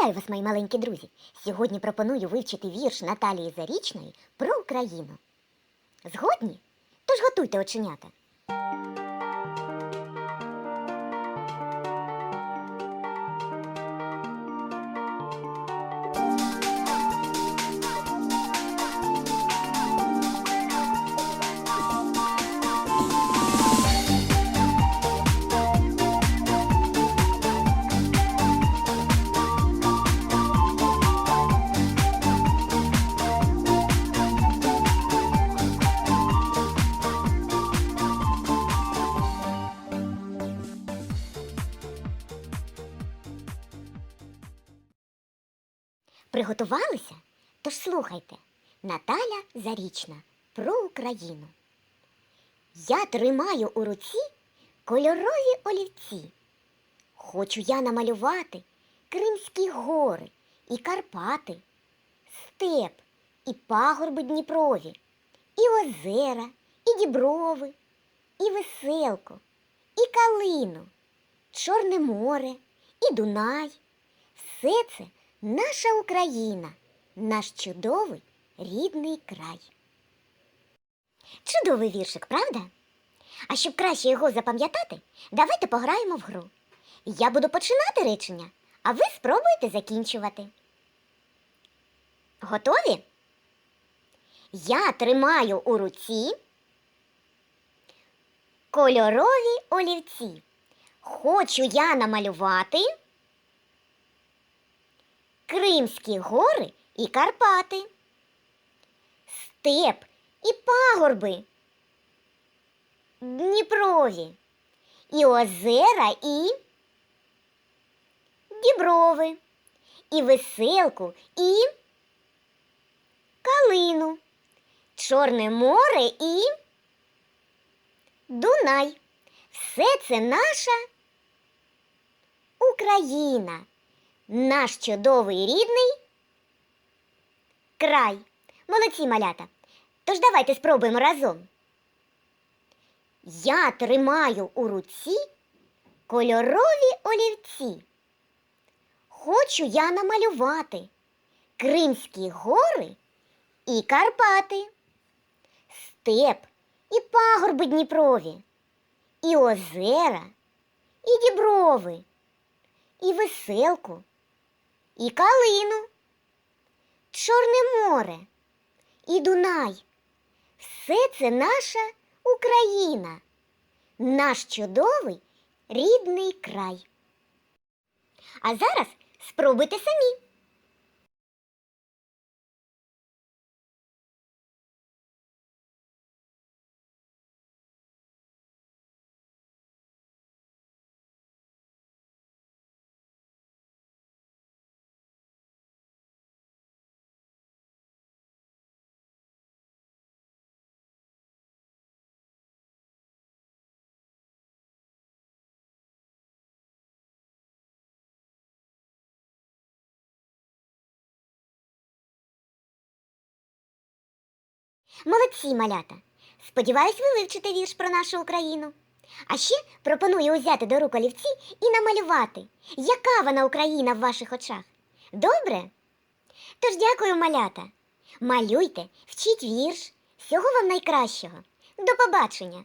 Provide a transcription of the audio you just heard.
Вітаю вас, мої маленькі друзі! Сьогодні пропоную вивчити вірш Наталії Зарічної про Україну. Згодні? Тож готуйте оченята. Приготувалися? Тож слухайте. Наталя Зарічна про Україну. Я тримаю у руці кольорові олівці. Хочу я намалювати Кримські гори і Карпати, степ і пагорби Дніпрові, і озера, і діброви, і веселко, і калину, Чорне море, і Дунай. Все це наша Україна, наш чудовий рідний край. Чудовий віршик, правда? А щоб краще його запам'ятати, давайте пограємо в гру. Я буду починати речення, а ви спробуєте закінчувати. Готові? Я тримаю у руці кольорові олівці. Хочу я намалювати Кримські гори і Карпати, степ і пагорби, Дніпрові, і озера і діброви, і веселку, і калину, Чорне море і Дунай. Все це наша Україна наш чудовий рідний край. Молодці малята. Тож давайте спробуємо разом. Я тримаю у руці кольорові олівці. Хочу я намалювати Кримські гори і Карпати, степ і пагорби Дніпрові, і озера, і діброви, і веселку і калину, Чорне море і Дунай. Все це наша Україна, наш чудовий рідний край. А зараз спробуйте самі. Молодці, малята! Сподіваюсь, ви вивчите вірш про нашу Україну. А ще пропоную узяти до рук олівці і намалювати, яка вона Україна в ваших очах. Добре? Тож дякую, малята. Малюйте, вчіть вірш. Всього вам найкращого. До побачення!